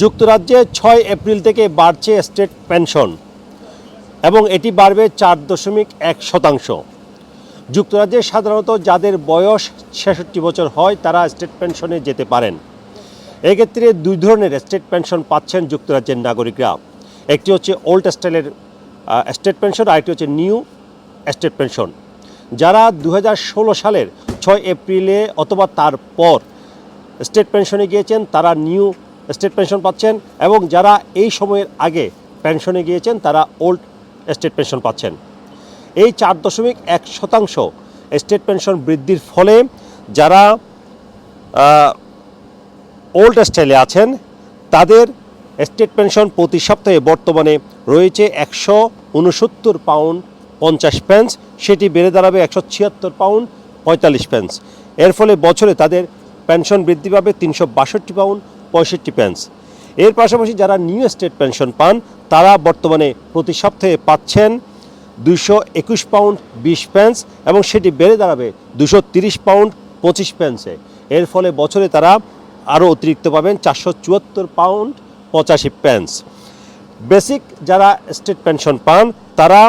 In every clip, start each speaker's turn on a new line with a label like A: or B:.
A: যুক্তরাজ্যে ছয় এপ্রিল থেকে বাড়ছে স্টেট পেনশন এবং এটি বাড়বে চার দশমিক এক শতাংশ। যুক্তরাজ্যে সাধারণত যাদের বয়স ছেষট্টি বছর হয়, তারা স্টেট পেনশনে যেতে পারেন। এক্ষেত্রে দুই ধরনের স্টেট পেনশন পাচ্ছেন যুক্তরাজ্যের নাগরিকরা। একটি হচ্ছে ওল্ড স্টাইলের স্টেট পেনশন, আরেকটি হচ্ছে নিউ স্টেট পেনশন। যারা দু হাজার ষোলো সালের ছয় এপ্রিলে অথবা তারপর স্টেট পেনশনে গিয়েছেন, তারা নিউ স্টেট পেনশন পাচ্ছেন এবং যারা এই সময়ের আগে পেনশনে গিয়েছেন, তারা ওল্ড স্টেট পেনশন পাচ্ছেন। এই চার দশমিক এক শতাংশ স্টেট পেনশন বৃদ্ধির ফলে যারা ওল্ড স্টাইলে আছেন, তাদের স্টেট পেনশন প্রতি সপ্তাহে বর্তমানে রয়েছে একশো উনসত্তর পাউন্ড পঞ্চাশ পেন্স, সেটি বেড়ে দাঁড়াবে একশো ছিয়াত্তর পাউন্ড পঁয়তাল্লিশ পেন্স। এর ফলে বছরে তাদের পেনশন বৃদ্ধি পাবে তিনশো বাষট্টি পাউন্ড পঁয়ষট্টি পেন্স এর পাশাপাশি যারা নিউ স্টেট পেনশন পান, তারা বর্তমানে প্রতি সপ্তাহে পাচ্ছেন দুশো একুশ পাউন্ড বিশ পেন্স এবং সেটি বেড়ে দাঁড়াবে দুশো তিরিশ পাউন্ড পঁচিশ পেন্সে এর ফলে বছরে তারা আরও অতিরিক্ত পাবেন চারশো চুয়াত্তর পাউন্ড পঁচাশি পেন্স বেসিক যারা স্টেট পেনশন পান, তারা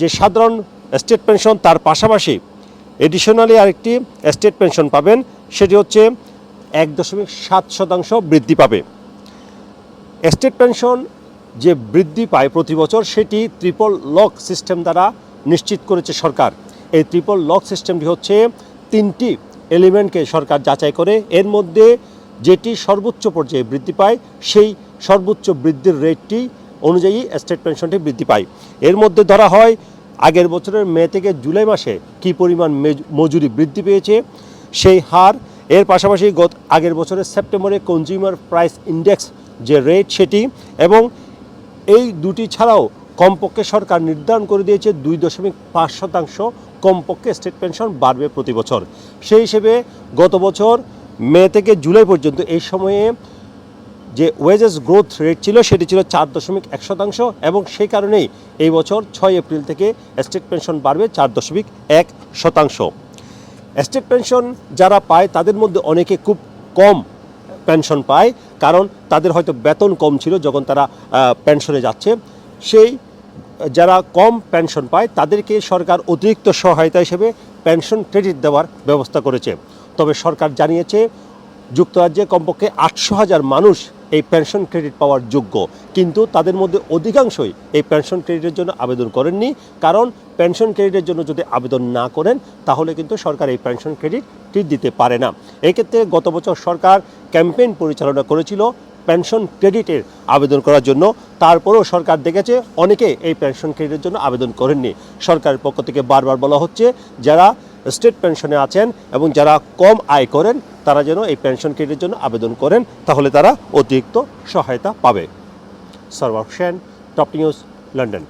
A: যে সাধারণ স্টেট পেনশন তার পাশাপাশি এডিশনালি আরেকটি স্টেট পেনশন পাবেন, সেটি হচ্ছে এক দশমিক সাত শতাংশ বৃদ্ধি পাবে। স্টেট পেনশন যে বৃদ্ধি পায় প্রতি বছর, সেটি ট্রিপল লক সিস্টেম দ্বারা নিশ্চিত করেছে সরকার। এই ট্রিপল লক সিস্টেমটি হচ্ছে তিনটি এলিমেন্টকে সরকার যাচাই করে। এর মধ্যে যেটি সর্বোচ্চ পর্যায়ে বৃদ্ধি পায়, সেই সর্বোচ্চ বৃদ্ধির রেটটি অনুযায়ী স্টেট পেনশনটি বৃদ্ধি পায়। এর মধ্যে ধরা হয়, আগের বছরের মে থেকে জুলাই মাসে কি পরিমাণ মেজ- মজুরি বৃদ্ধি পেয়েছে, সেই হার এর পাশাপাশি গত আগের বছরের সেপ্টেম্বরে কনজিউমার প্রাইস ইন্ডেক্স যে রেট সেটি এবং এই দুটি ছাড়াও কমপক্ষে সরকার নির্ধারণ করে দিয়েছে দুই দশমিক পাঁচ শতাংশ কমপক্ষে স্টেট পেনশন বাড়বে প্রতি বছর। সেই হিসেবে গত বছর মে থেকে জুলাই পর্যন্ত এই সময়ে যে ওয়েজেস গ্রোথ রেট ছিল সেটি ছিল চার দশমিক এক শতাংশ এবং সেই কারণেই এই বছর ছয় এপ্রিল থেকে স্টেট পেনশন বাড়বে চার দশমিক এক শতাংশ। স্টেট পেনশন যারা পায়, তাদের মধ্যে অনেকে খুব কম পেনশন পায়, কারণ তাদের হয়তো বেতন কম ছিল যখন তারা পেনশনে যাচ্ছে। সেই, যারা কম পেনশন পায়, তাদেরকে সরকার অতিরিক্ত সহায়তা হিসেবে পেনশন ক্রেডিট দেওয়ার ব্যবস্থা করেছে। তবে সরকার জানিয়েছে, যুক্তরাজ্যে কমপক্ষে আটশো হাজার মানুষ এই পেনশন ক্রেডিট পাওয়ার যোগ্য। কিন্তু তাদের মধ্যে অধিকাংশই এই পেনশন ক্রেডিটের জন্য আবেদন করেননি। কারণ পেনশন ক্রেডিটের জন্য যদি আবেদন না করেন, তাহলে কিন্তু সরকার এই পেনশন ক্রেডিটটি দিতে পারে না। এক্ষেত্রে গত বছর সরকার ক্যাম্পেইন পরিচালনা করেছিল পেনশন ক্রেডিটের আবেদন করার জন্য। তারপরেও সরকার দেখেছে অনেকে এই পেনশন ক্রেডিটের জন্য আবেদন করেননি। সরকারের পক্ষ থেকে বারবার বলা হচ্ছে, যারা স্টেট পেনশনে আছেন এবং যারা কম আয় করেন, তারা যেন এই পেনশন ক্রেডিটের জন্য আবেদন করেন, তাহলে তারা অতিরিক্ত সহায়তা পাবে। Sarwar Sen top news, London.